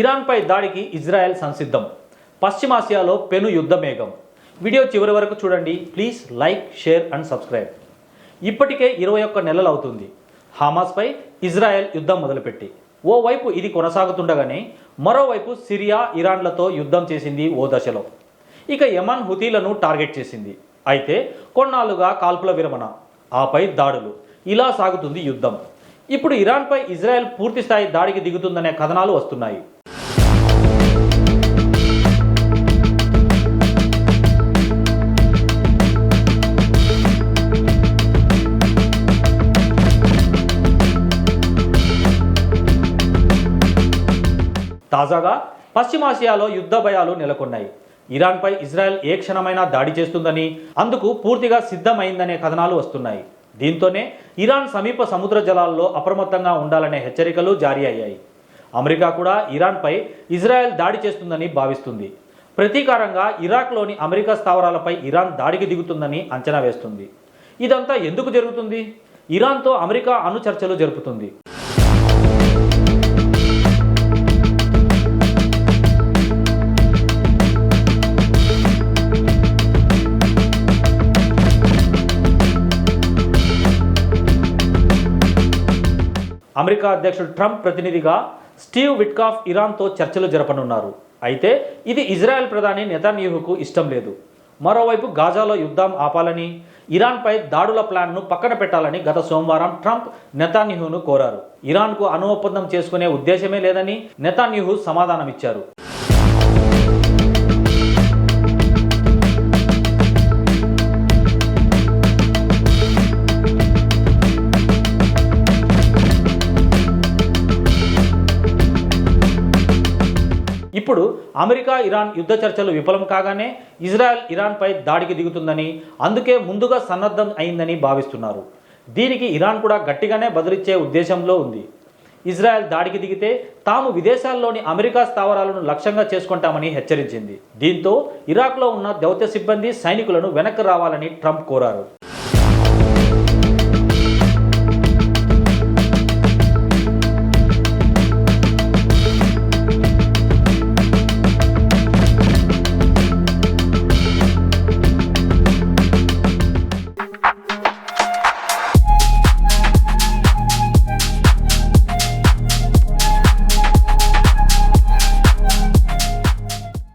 ఇరాన్పై దాడికి ఇజ్రాయెల్ సంసిద్ధం. పశ్చిమాసియాలో పెను యుద్ధమేఘం. వీడియో చివరి వరకు చూడండి. Please like share and subscribe. ఇప్పటికే ఇరవై ఒక్క నెలలు అవుతుంది హామాస్పై ఇజ్రాయెల్ యుద్ధం మొదలుపెట్టి. ఓవైపు ఇది కొనసాగుతుండగానే మరోవైపు సిరియా ఇరాన్లతో యుద్ధం చేసింది ఓ దశలో. ఇక యమన్ హుతీలను టార్గెట్ చేసింది. అయితే కొన్నాళ్ళుగా కాల్పుల విరమణ. ఆపై దాడులు. ఇలా సాగుతుంది యుద్ధం. ఇప్పుడు ఇరాన్పై ఇజ్రాయెల్ పూర్తిస్థాయి దాడికి దిగుతుందనే కథనాలు వస్తున్నాయి. తాజాగా పశ్చిమాసియాలో యుద్ధ భయాలు నెలకొన్నాయి. ఇరాన్పై ఇజ్రాయెల్ ఏ క్షణమైనా దాడి చేస్తుందని అందుకు పూర్తిగా సిద్ధమైందనే కథనాలు వస్తున్నాయి. దీంతోనే ఇరాన్ సమీప సముద్ర జలాల్లో అప్రమత్తంగా ఉండాలనే హెచ్చరికలు జారీ అయ్యాయి. అమెరికా కూడా ఇరాన్పై ఇజ్రాయెల్ దాడి చేస్తుందని భావిస్తుంది. ప్రతీకారంగా ఇరాక్లోని అమెరికా స్థావరాలపై ఇరాన్ దాడికి దిగుతుందని అంచనా వేస్తుంది. ఇదంతా ఎందుకు జరుగుతుంది? ఇరాన్తో అమెరికా అణు చర్చలు జరుపుతుంది. అమెరికా అధ్యక్షుడు ట్రంప్ ప్రతినిధిగా స్టీవ్ విట్కాఫ్ ఇరాన్తో చర్చలు జరపనున్నారు. అయితే ఇది ఇజ్రాయెల్ ప్రధాని నెతన్యాహుకు ఇష్టం లేదు. మరోవైపు గాజాలో యుద్ధం ఆపాలని ఇరాన్పై దాడుల ప్లాన్ను పక్కన పెట్టాలని గత సోమవారం ట్రంప్ నెతాన్యూహును కోరారు. ఇరాన్కు అణు ఒప్పందం చేసుకునే ఉద్దేశమే లేదని నెతాన్యూహు సమాధానమిచ్చారు. ఇప్పుడు అమెరికా ఇరాన్ యుద్ధ చర్చలు విఫలం కాగానే ఇజ్రాయెల్ ఇరాన్పై దాడికి దిగుతుందని అందుకే ముందుగా సన్నద్ధం అయిందని భావిస్తున్నారు. దీనికి ఇరాన్ కూడా గట్టిగానే బదిలిచ్చే ఉద్దేశంలో ఉంది. ఇజ్రాయెల్ దాడికి దిగితే తాము విదేశాల్లోని అమెరికా స్థావరాలను లక్ష్యంగా చేసుకుంటామని హెచ్చరించింది. దీంతో ఇరాక్లో ఉన్న దౌత్య సిబ్బంది సైనికులను వెనక్కి రావాలని ట్రంప్ కోరారు.